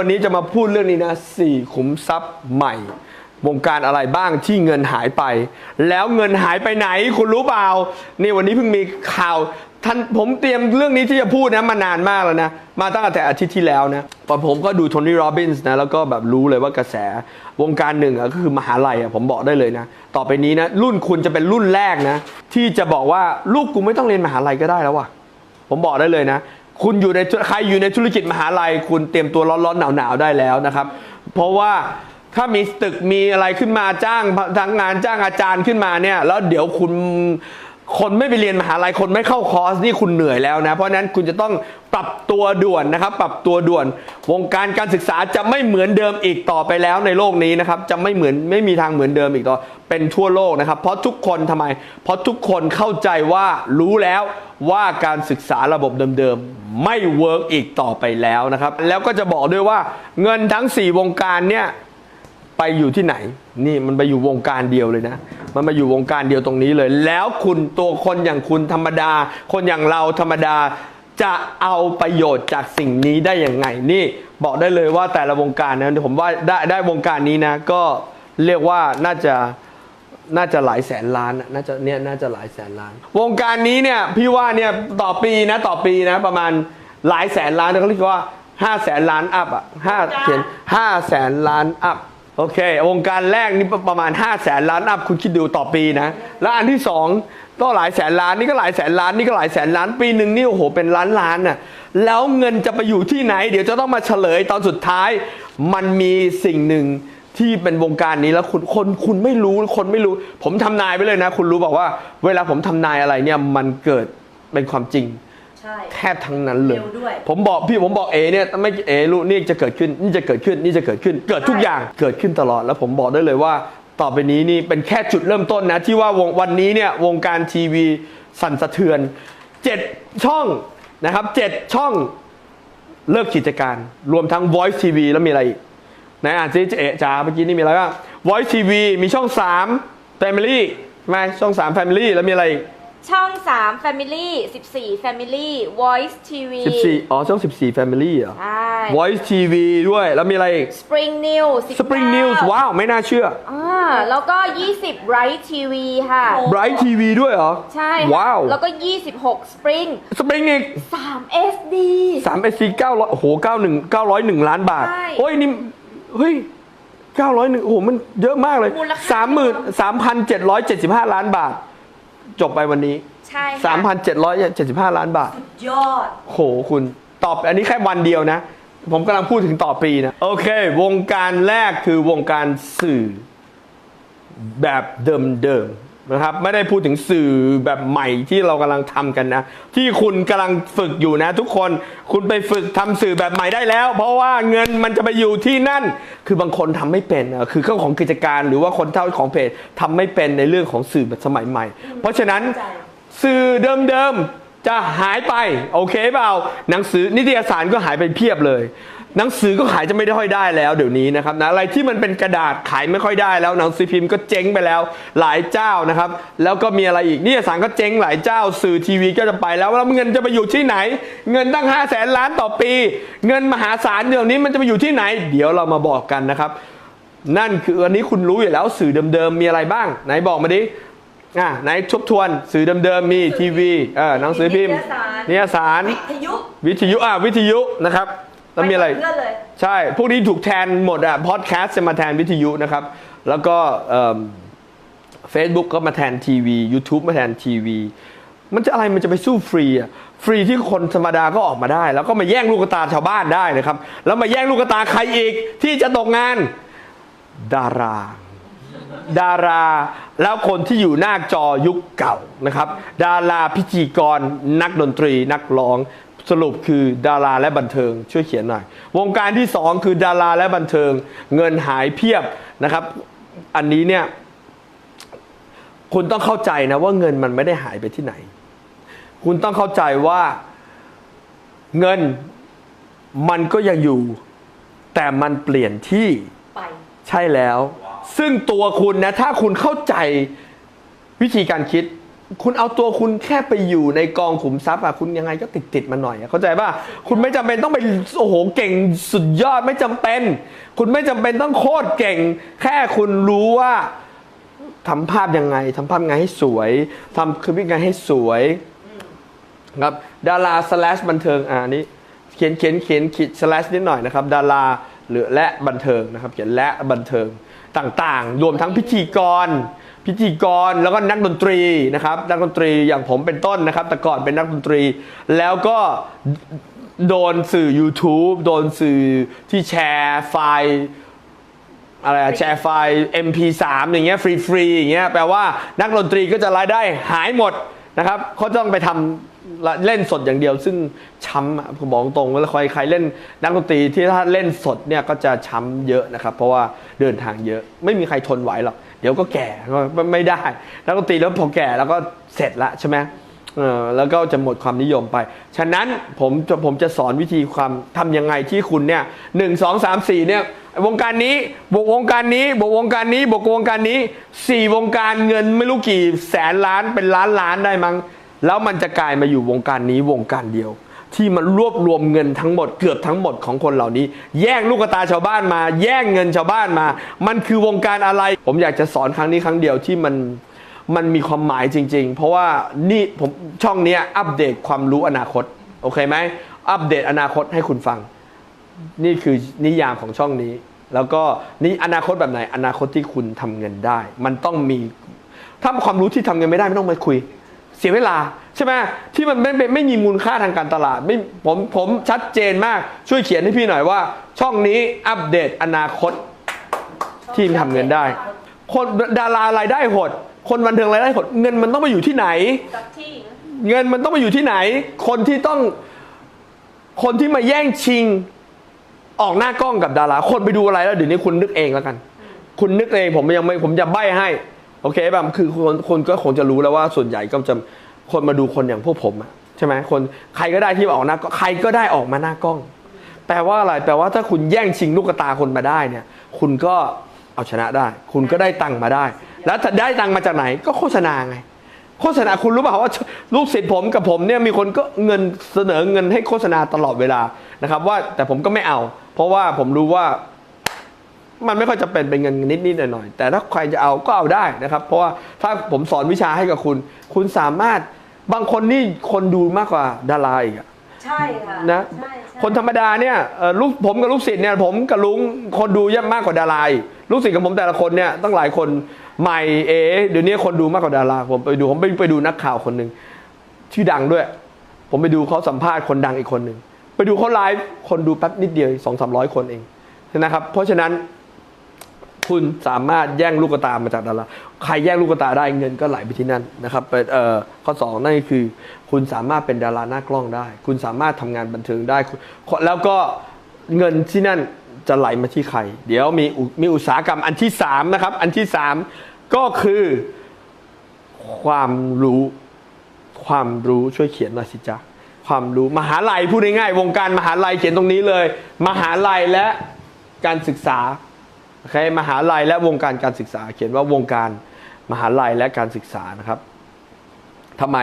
วันนี้จะมาพูดเรื่องนี้นะสี่ขุมทรัพย์ใหม่ วงการอะไรบ้างที่เงินหายไป แล้วเงินหายไปไหนคุณรู้เปล่านี่วันนี้เพิ่งมีข่าวท่านผมเตรียมเรื่องนี้ที่จะพูดนะมานานมากแล้วนะ มาตั้งแต่อาทิตย์ที่แล้วนะพอผมก็ดูโทนี่โรบินส์นะแล้วก็แบบรู้เลยว่ากระแสวงการหนึ่งอะก็คือมหาลัยอะผมบอกได้เลยนะ ต่อไปนี้นะรุ่นคุณจะเป็นรุ่นแรกนะ ที่จะบอกว่าลูกกูไม่ต้องเรียนมหาลัยก็ได้แล้วว่ะผมบอกได้เลยนะ คุณอยู่ในใครอยู่ในธุรกิจมหาลัย คุณเตรียมตัวร้อนๆหนาวๆได้แล้วนะครับ เพราะว่าถ้ามีตึกมีอะไรขึ้นมาจ้างทางงานจ้างอาจารย์ขึ้นมาเนี่ย แล้วเดี๋ยวคุณ คนไม่ไปเรียนมหาลัยคนไม่เข้าคอร์สนี่คุณเหนื่อยแล้วนะ เพราะนั้นคุณจะต้องปรับตัวด่วนนะครับ ปรับตัวด่วน วงการการศึกษาจะไม่เหมือนเดิมอีกต่อไปแล้วในโลกนี้นะครับ จะไม่เหมือนไม่มีทางเหมือนเดิมอีกต่อเป็นทั่วโลกนะครับ เพราะทุกคนทำไม เพราะทุกคนเข้าใจว่ารู้แล้วว่าการศึกษาระบบเดิมๆไม่เวิร์กอีกต่อไปแล้วนะครับ แล้วก็จะบอกด้วยว่าเงินทั้ง 4 วงการเนี่ย ไปอยู่ที่ไหน นี่มันไปอยู่วงการเดียวเลยนะ มันมาอยู่วงการเดียวตรงนี้เลย แล้วคุณตัวคนอย่างคุณธรรมดา คนอย่างเราธรรมดาจะเอาประโยชน์จากสิ่งนี้ได้อยังไง นี่บอกได้เลยว่าแต่ละวงการนะผมว่าได้ได้วงการนี้นะ ก็เรียกว่าน่าจะน่าจะหลายแสนล้านน่ะน่าจะเนี่ยน่าจะหลายแสนล้าน วงการนี้เนี่ยพี่ว่าเนี่ยต่อปีนะต่อปีนะ ประมาณหลายแสนล้านเขาเรียกว่าห้าแสนล้านอัพอะห้าเขียนห้าแสนล้านอัพ โอเควงการแรกนี่ประมาณ 5 0 0แสนล้านอัพคุณคิดดูต่อปีนะ แล้วอันที่ 2 ก็หลายแสนล้านนี่ก็หลายแสนล้านนี่ก็หลายแสนล้านปีหนึ่งนี่โอ้โหเป็นล้านล้านน่ะแล้วเงินจะไปอยู่ที่ไหน เดี๋ยวจะต้องมาเฉลยตอนสุดท้าย มันมีสิ่งหนึ่งที่เป็นวงการนี้แล้วคุณคนคุณไม่รู้คนไม่รู้ ผมทำนายไปเลยนะ คุณรู้บอกว่า เวลาผมทำนายอะไรเนี่ยมันเกิดเป็นความจริง แทบทั้งนั้นเลยเร็วด้วยผมบอกพี่ผมบอกเอเนี่ยไม่เอรู้นี่จะเกิดขึ้นนี่จะเกิดขึ้นนี่จะเกิดขึ้น เกิดทุกอย่างเกิดขึ้นตลอดแล้วผมบอกได้เลยว่า ต่อไปนี้นี่เป็นแค่จุดเริ่มต้นนะ ที่ว่าวงวันนี้เนี่ยวงการทีวีสั่นสะเทือนเจ็ดช่องนะครับเจ็ดช่องเลิกกิจการ รวมทั้ง Voice TV แล้วมีอะไรอีกไหนอ่านซิเอ๋จ๋าเมื่อกี้นี่มีอะไรบ้าง Voice TV มีช่อง 3 Family ใช่ไหมช่อง 3 Family แล้วมีอะไรอีก ช่อง 3 Family 14 Family Voice TV 14 อ๋อ ช่อง 14 Family เหรอ ใช่ Voice TV ด้วย แล้วมีอะไรอีก Spring News 19 Spring News ว้าว ไม่น่าเชื่อ อ่า แล้วก็ 20 Bright TV ค่ะ Bright TV ด้วยเหรอ ใช่ค่ะว้าว แล้วก็ 26 Spring Spring อีก 3 SD 3 SC 900 โอ้โห 91 901 ล้านบาท ใช่ โอ้ย นี่ เฮ้ย 901 โอ้โห มันเยอะมากเลย มูลค่า 30,000 3,775 ล้านบาท จบไปวันนี้ ใช่ค่ะ3,775 ล้านบาท ยอด โหคุณตอบอันนี้แค่วันเดียวนะ ผมกำลังพูดถึงต่อปีนะ โอเค วงการแรกคือวงการสื่อแบบเดิมๆ นะครับไม่ได้พูดถึงสื่อแบบใหม่ที่เรากำลังทำกันนะ ที่คุณกำลังฝึกอยู่นะ ทุกคนคุณไปฝึกทำสื่อแบบใหม่ได้แล้ว เพราะว่าเงินมันจะไปอยู่ที่นั่น คือบางคนทำไม่เป็นอะคือเรื่องของกิจการหรือว่าคนเท่าของเพจทำไม่เป็นในเรื่องของสื่อแบบสมัยใหม่ เพราะฉะนั้นเข้าใจสื่อเดิมๆจะหายไปโอเคเปล่าหนังสือนิตยสารก็หายไปเพียบเลย หนังสือก็ขายจะไม่ได้ค่อยได้แล้วเดี๋ยวนี้นะครับนะอะไรที่มันเป็นกระดาษขายไม่ค่อยได้แล้วหนังสือพิมพ์ก็เจ๊งไปแล้วหลายเจ้านะครับ แล้วก็มีอะไรอีกนิตยสารก็เจ๊งหลายเจ้า สื่อทีวีก็จะไปแล้วแล้วเงินจะไปอยู่ที่ไหน เงินตั้ง5 0 0แสนล้านต่อปี เงินมหาศาลเดี๋ยวนี้มันจะไปอยู่ที่ไหน เดี๋ยวเรามาบอกกันนะครับ นั่นคืออันนี้คุณรู้อยู่แล้วสื่อเดิมๆมีอะไรบ้าง ไหนบอกมาดิอะไหนทบทวนสื่อเดิมๆมีทีวีเออหนังสือพิมพ์นิยสารวิทยุวิทยุอะวิทยุนะครับ แล้วมีอะไรปกับเพื่อนเลย ใช่ พวกนี้ถูกแทนหมดอะพอดแคสต์จะมาแทนวิทยุนะครับ แล้วก็เฟซบุ๊กก็มาแทนทีวี YouTube มาแทนทีวี มันจะอะไรมันจะไปสู้ฟรีอะฟรีที่คนธรรมดาก็ออกมาได้ แล้วก็มาแย่งลูกตาชาวบ้านได้นะครับ แล้วมาแย่งลูกตาใครอีกที่จะตกงาน ดารา ดารา แล้วคนที่อยู่หน้าจอยุคเก่านะครับ ดาราพิธีกร นักดนตรีนักร้อง สรุปคือดาราและบันเทิงช่วยเขียนหน่อย วงการที่สองคือดาราและบันเทิง เงินหายเพียบนะครับ อันนี้เนี่ยคุณต้องเข้าใจนะว่าเงินมันไม่ได้หายไปที่ไหน คุณต้องเข้าใจว่าเงินมันก็ยังอยู่ แต่มันเปลี่ยนที่ไปใช่แล้ว ซึ่งตัวคุณนะถ้าคุณเข้าใจวิธีการคิด คุณเอาตัวคุณแค่ไปอยู่ในกองขุมทรัพย์อะคุณยังไงก็ติดติดๆมาหน่อยอะเข้าใจป่ะคุณไม่จำเป็นต้องไปโอ้โหเก่งสุดยอดไม่จำเป็น คุณไม่จำเป็นต้องโคตรเก่ง แค่คุณรู้ว่าทำภาพยังไงทำภาพยังไงให้สวยทำคลิปยังไงให้สวยครับดารา slash บันเทิงอ่านี้เขียนเขียนเขียนขีด slash นิดหน่อยนะครับ ดาราหรือและบันเทิงนะครับ เขียนและบันเทิงต่างๆ รวมทั้งพิธีกร พิธีกรแล้วก็นักดนตรีนะครับนักดนตรีอย่างผมเป็นต้นนะครับแต่ก่อนเป็นนักดนตรี แล้วก็โดนสื่อ YouTube โดนสื่อที่แชร์ไฟล์อะไรแชร์ไฟล์ MP3 อย่างเงี้ยฟรีๆอย่างเงี้ยแปลว่านักดนตรีก็จะรายได้หายหมดนะครับเขาต้องไปทำเล่นสดอย่างเดียว ซึ่งช้ำผมบอกตรงว่าใครใครเล่นนักดนตรีที่ถ้าเล่นสดเนี่ยก็จะช้ำเยอะนะครับ เพราะว่าเดินทางเยอะไม่มีใครทนไหวหรอก ดี๋ยวก็แก่ก็ไม่ได้นักดนตรีแล้วพอแก่แล้วก็เสร็จละใช่ไหมเออแล้วก็จะหมดความนิยมไป ฉะนั้นผมจะผมจะสอนวิธีความทำยังไงที่คุณเนี่ยหนึ่งสองสามสี่เนี่ยวงการนี้บวกวงการนี้บวกวงการนี้บวกวงการนี้สี่วงการเงินไม่รู้กี่แสนล้านเป็นล้านล้านได้มั้งแล้วมันจะกลายมาอยู่วงการนี้วงการเดียว ที่มันรวบรวมเงินทั้งหมดเกือบทั้งหมดของคนเหล่านี้ แย่งลูกตาชาวบ้านมา แย่งเงินชาวบ้านมา มันคือวงการอะไร ผมอยากจะสอนครั้งนี้ครั้งเดียวที่มันมันมีความหมายจริง ๆ เพราะว่านี่ผมช่องนี้อัปเดตความรู้อนาคตโอเคไหมอัปเดตอนาคตให้คุณฟัง นี่คือนิยามของช่องนี้ แล้วก็นี่อนาคตแบบไหนอนาคตที่คุณทำเงินได้ มันต้องมีถ้าความรู้ที่ทำเงินไม่ได้ไม่ต้องมาคุย เสียเวลาใช่ไหมที่มันไม่ไม่ไม่มีมูลค่าทางการตลาดไม่ผมผมชัดเจนมากช่วยเขียนให้พี่หน่อยว่า ช่องนี้อัปเดตอนาคตที่ทำเงินได้ คนดารารายได้หด คนบันเทิงรายได้หด เงินมันต้องไปอยู่ที่ไหนกับที่เงินมันต้องไปอยู่ที่ไหน คนที่ต้อง คนที่มาแย่งชิง ออกหน้ากล้องกับดารา คนไปดูอะไรแล้วเดี๋ยวนี้คุณนึกเองแล้วกัน คุณนึกเองผมยังไม่ผมจะใบ้ให้ โอเคแบบคือคนคนก็คงจะรู้แล้วว่าส่วนใหญ่ก็จะคนมาดูคนอย่างพวกผมอะใช่ไหมคนใครก็ได้ที่ออกหน้ากล้องใครก็ได้ออกมาหน้ากล้อง แปลว่าอะไรแปลว่าถ้าคุณแย่งชิงลูกตาคนมาได้เนี่ย คุณก็เอาชนะได้ คุณก็ได้ตังค์มาได้ แล้วได้ตังค์มาจากไหนก็โฆษณาไง โฆษณาคุณรู้เปล่าว่าลูกศิษย์ผมกับผมเนี่ยมีคนก็เงินเสนอเงินให้โฆษณาตลอดเวลานะครับ ว่าแต่ผมก็ไม่เอา เพราะว่าผมรู้ว่า มันไม่ค่อยจะเป็นเป็นเงินนิดๆหน่อยๆแต่ถ้าใครจะเอาก็เอาได้นะครับ เพราะว่าถ้าผมสอนวิชาให้กับคุณ คุณสามารถบางคนนี่คนดูมากกว่าดาราอีกอะใช่ค่ะนะใช่ใช่คนธรรมดาเนี่ยเอ่อลูกผมกับลูกศิษย์เนี่ยผมกับลุงคนดูเยอะมากกว่าดาราอีกลูกศิษย์กับผมแต่ละคนเนี่ยตั้งหลายคนใหม่เอเดี๋ยวนี้คนดูมากกว่าดาราผมไปดูผมไปไปดูนักข่าวคนหนึ่งชื่อดังด้วย ผมไปดูเขาสัมภาษณ์คนดังอีกคนหนึ่งไปดูเขาไลฟ์คนดูแป๊บนิดเดียวสองสามร้อยคนเองนะครับเพราะฉะนั้น คุณสามารถแย่งลูกตามาจากดาราใครแย่งลูกตาได้เงินก็ไหลไปที่นั่นนะครับเปอ่อข้อสองนั่นคือ คุณสามารถเป็นดาราหน้ากล้องได้ คุณสามารถทำงานบันเทิงได้ แล้วก็เงินที่นั่นจะไหลมาที่ใคร เดี๋ยวมีมีอุตสาหกรรมอันที่สามนะครับ อันที่สามก็คือ ความรู้ความรู้ช่วยเขียนหน่อยสิจ๊ะความรู้มหาลัยพูดง่ายๆวงการมหาลัยเขียนตรงนี้เลย มหาลัยและการศึกษา โอเคมหาลัยและวงการการศึกษา เขียนว่าวงการมหาลัยและการศึกษานะครับทำไม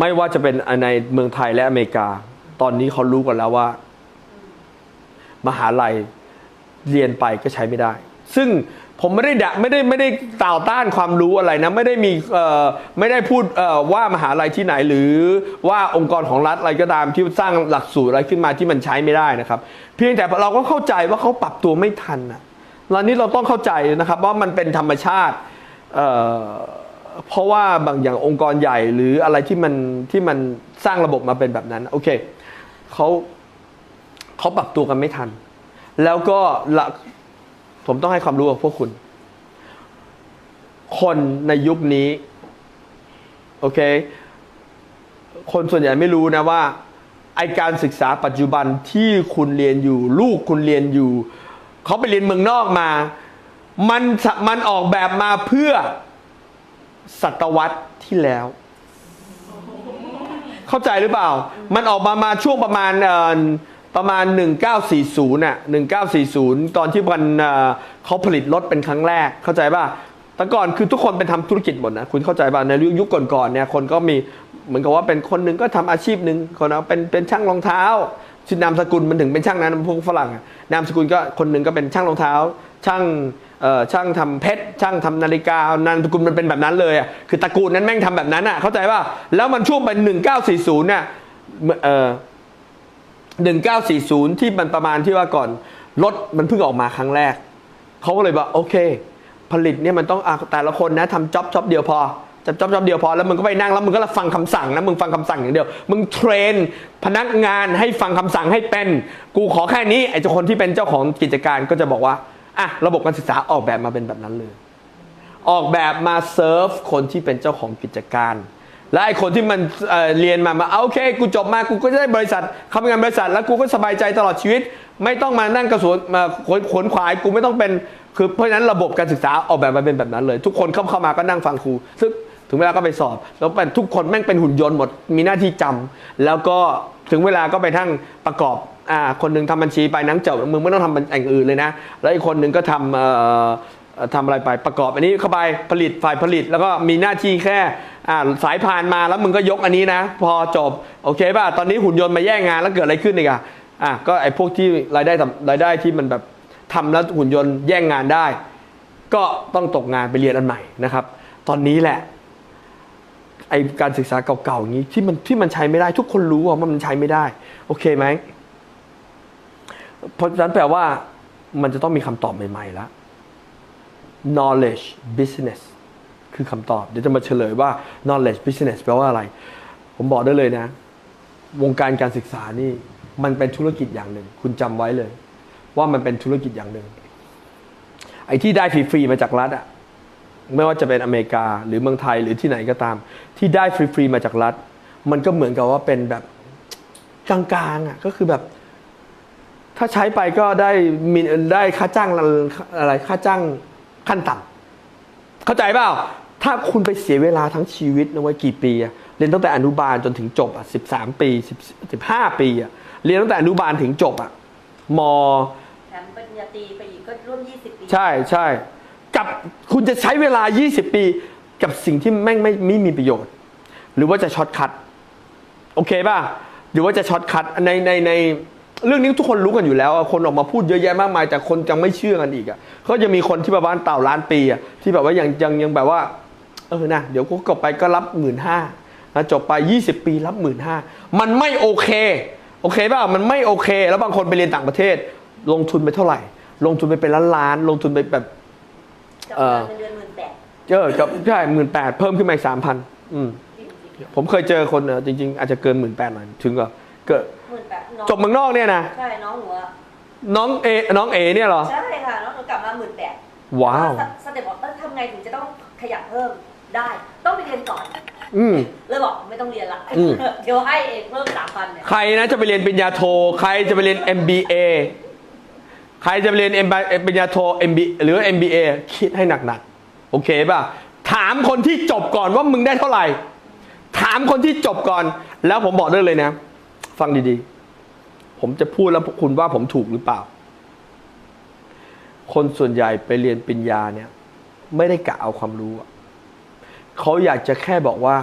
ไม่ว่าจะเป็นในเมืองไทยและอเมริกา ตอนนี้เขารู้กันแล้วว่า มหาลัยเรียนไปก็ใช้ไม่ได้ ซึ่งผมไม่ได้ดไม่ได้ไม่ได้ต่าวต้านความรู้อะไรนะ ไม่ได้มีไม่ได้พูดว่ามหาลัยที่ไหน หรือว่าองค์กรของรัฐอะไรก็ตามที่สร้างหลักสูตรอะไรขึ้นมาที่มันใช้ไม่ได้นะครับ เพียงแต่เราก็เข้าใจว่าเขาปรับตัวไม่ทันนะ แล้วนี้เราต้องเข้าใจนะครับว่ามันเป็นธรรมชาติเเพราะว่าบางอย่างองค์กรใหญ่หรืออะไรที่มันที่มันสร้างระบบมาเป็นแบบนั้นโอเคเขาเขาปรับตัวกันไม่ทัน แล้วก็ละผมต้องให้ความรู้กับพวกคุณ คนในยุคนี้โอเค คนส่วนใหญ่ไม่รู้นะว่าไอการศึกษาปัจจุบันที่คุณเรียนอยู่ ลูกคุณเรียนอยู่ เขาไปเรียนเมืองนอกมา มันมันออกแบบมาเพื่อศตวรรษที่แล้ว เข้าใจหรือเปล่า มันออกมามาช่วงประมาณประมาณ 1940น่ะ1940 ตอนที่มันเขาผลิตรถเป็นครั้งแรก เข้าใจป่ะแต่ก่อนคือทุกคนเป็นทำธุรกิจหมดนะ คุณเข้าใจป่ะ ในยุคก่อนๆเนี่ย คนก็มี เหมือนกับว่าเป็นคนหนึ่งก็ทำอาชีพหนึ่งคนเอาเป็นเป็นช่างรองเท้า ชื่อนามสกุลมันถึงเป็นช่างนั้นพวกฝรั่งนามสกุลก็คนหนึ่งก็เป็นช่างรองเท้า ช่างช่างทำเพชรช่างทำนาฬิกานามสกุลมันเป็นแบบนั้นเลยอะคือตระกูลนั้นแม่งทำแบบนั้นอะเข้าใจป่ะแล้วมันช่วงเป็น1940เนี่ยเอ่อ1940 ที่มันประมาณที่ว่าก่อนรถมันเพิ่งออกมาครั้งแรกเขาก็เลยบอกโอเค ผลิตเนี่ยมันต้องอแต่ละคนนะทำจ็อบจ็อบเดียวพอ จ็อบจอบจอบเดียวพอแล้วมึงก็ไปนั่งแล้วมึงก็ฟังคำสั่งนะมึงฟังคำสั่งอย่างเดียว มึงเทรน พนักงานให้ฟังคำสั่งให้เป็น กูขอแค่นี้ไอ้เจ้าคนที่เป็นเจ้าของกิจการก็จะบอกว่าอะระบบการศึกษาออกแบบมาเป็นแบบนั้นเลย ออกแบบมาเซิร์ฟคนที่เป็นเจ้าของกิจการและไอ้คนที่มันเเรียนมามาเอาโอเค กูจบมากูก็จะได้บริษัทเข้าไปงานบริษัท แล้วกูก็สบายใจตลอดชีวิต ไม่ต้องมานั่งกระสวนมาขนขนขวายกูไม่ต้องเป็นคือเพราะฉะนั้นระบบการศึกษาออกแบบมาเป็นแบบนั้นเลย ทุกคนเข้าเข้ามาก็นั่งฟังครูซึ่ง ถึงเวลาก็ไปสอบ แล้วเป็นทุกคนแม่งเป็นหุ่นยนต์หมด มีหน้าที่จำแล้วก็ถึงเวลาก็ไปทั้งประกอบอ่าคนหนึ่งทำบัญชีไปนังเจ้ามึงไม่ต้องทำอย่างอื่นเลยนะ แล้วอีกคนหนึ่งก็ทำเอ่อทำอะไรไปประกอบอันนี้เข้าไปผลิตฝ่ายผลิต แล้วก็มีหน้าที่แค่อ่าสายพานมาแล้วมึงก็ยกอันนี้นะ พอจบโอเคป่ะตอนนี้หุ่นยนต์มาแย่งงานแล้วเกิดอะไรขึ้นอีกอะอะก็ไอ้พวกที่รายได้รายได้ที่มันแบบทำแล้วหุ่นยนต์แย่งงานได้ ก็ต้องตกงานไปเรียนอันใหม่นะครับ ตอนนี้แหละ ไอการศึกษาเก่าๆอย่างนี้ที่มันที่มันใช้ไม่ได้ ทุกคนรู้ว่ามันใช้ไม่ได้ โอเคไหมเพราะฉะนั้นแปลว่ามันจะต้องมีคำตอบใหม่ๆแล้ว knowledge business คือคำตอบ เดี๋ยวจะมาเฉลยว่า knowledge business แปลว่าอะไร ผมบอกได้เลยนะ วงการการศึกษานี่มันเป็นธุรกิจอย่างหนึ่ง คุณจำไว้เลย ว่ามันเป็นธุรกิจอย่างหนึ่งไอ้ที่ได้ฟรีๆมาจากรัฐอะ ไม่ว่าจะเป็นอเมริกาหรือเมืองไทยหรือที่ไหนก็ตาม ที่ได้ฟรีๆมาจากรัฐ มันก็เหมือนกับว่าเป็นแบบกลางๆอะก็คือแบบ ถ้าใช้ไปก็ได้มีได้ค่าจ้างอะไรค่าจ้างขั้นต่ำเข้าใจเปล่าถ้าคุณไปเสียเวลาทั้งชีวิตนะเว้ยกี่ปีอะเรียนตั้งแต่อนุบาลจนถึงจบอะสิบสามปีสิบสิบห้าปีอะเรียนตั้งแต่อนุบาลถึงจบอะมแถมปริญญาตรีไปอีกก็ร่วม20ปีใช่ใช่กับ คุณจะใช้เวลา 20 ปี กับสิ่งที่แม่งไม่ไม่มีประโยชน์ หรือว่าจะช็อตคัทโอเคป่ะหรือว่าจะช็อตคัทในในในเรื่องนี้ทุกคนรู้กันอยู่แล้ว คนออกมาพูดเยอะแยะมากมาย แต่คนยังไม่เชื่อกันอีกอะก็จะมีคนที่แบบว่าเต่าล้านปีอะที่แบบว่ายังยังยังแบบว่าเออนะเดี๋ยวกูกลับไปก็รับหมื่นห้าจบไป 20 ปีรับหมื่นห้ามันไม่โอเค โอเคป่ะมันไม่โอเค แล้วบางคนไปเรียนต่างประเทศ ลงทุนไปเท่าไหร่ ลงทุนไปเป็นล้านล้านๆลงทุนไปแบบ จะเอ่อ เงินเดือนหมื่นแปดเออกับใช่หมื่นแปดเพิ่มขึ้นมาอีกสามพันอืมผมเคยเจอคนเออจริง ๆ อาจจะเกินหมื่นแปดหน่อยถึงก็เกิดหมื่นแปดน้องจบเมืองนอกเนี่ยนะใช่น้องหนูอะน้องเอน้องเอเนี่ยเหรอ ใช่ค่ะน้องหนูกลับมาหมื่นแปดว้าว สเต็ปบอกเออทำไงถึงจะต้องขยับเพิ่มได้ ต้องไปเรียนก่อนอืม เลยบอกไม่ต้องเรียนละอืม เดี๋ยวให้เองเพิ่มสามพันเนี่ย ใครนะจะไปเรียนปริญญาโท ใครจะไปเรียน MBA ใครจะไปเรียน MBA ปริญญาโท MBA หรือ MBA คิดให้หนักๆ โอเคป่ะ ถามคนที่จบก่อนว่ามึงได้เท่าไหร่ ถามคนที่จบก่อน แล้วผมบอกได้เลยนะ ฟังดีๆ ผมจะพูดแล้วคุณว่าผมถูกหรือเปล่า คนส่วนใหญ่ไปเรียนปริญญาเนี่ย ไม่ได้กะเอาความรู้ เขาอยากจะแค่บอกว่า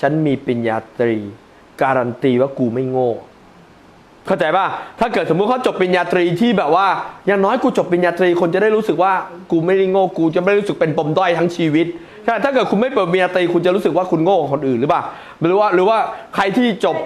ฉันมีปริญญาตรี การันตีว่ากูไม่โง่ เข้าใจป่ะ ถ้าเกิดสมมุติเขาจบปริญญาตรีที่แบบว่าอย่างน้อยกูจบปริญญาตรีคนจะได้รู้สึกว่ากูไม่ได้โง่กูจะไม่ได้รู้สึกเป็นปมด้อยทั้งชีวิตใช่ถ้าเกิดคุณไม่เปิดปริญญาตรีคุณจะรู้สึกว่าคุณโง่กว่าคนอื่นหรือเปล่าหรือว่าหรือว่าใครที่จบ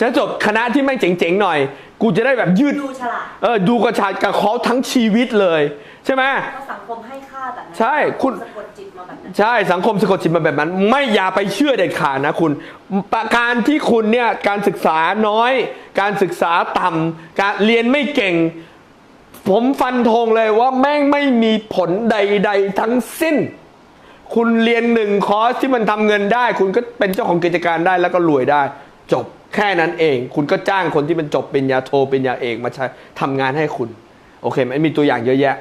จะจบคณะที่ไม่งเจ๋งๆหน่อย กูจะได้แบบยืดดูฉลาดเออดูกระชากกับเขาทั้งชีวิตเลย ใช่ไหมเพราะสังคมให้ค่าแบบนั้นใช่คุณสะกดจิตมาแบบนั้นใช่สังคมสะกดจิตมาแบบนั้น ไม่อย่าไปเชื่อเด็ดขาดนะคุณประการที่คุณเนี่ยการศึกษาน้อย การศึกษาต่ำการเรียนไม่เก่ง ผมฟันธงเลยว่าแม่งไม่มีผลใด ๆ ทั้งสิ้น คุณเรียนหนึ่งคอร์สที่มันทำเงินได้ คุณก็เป็นเจ้าของกิจการได้แล้วก็รวยได้ จบ แค่นั้นเอง คุณก็จ้างคนที่เป็นจบปริญญาโทปริญญาเอกมาใช้ทำงานให้คุณ โอเคไหมมีตัวอย่างเยอะแยะ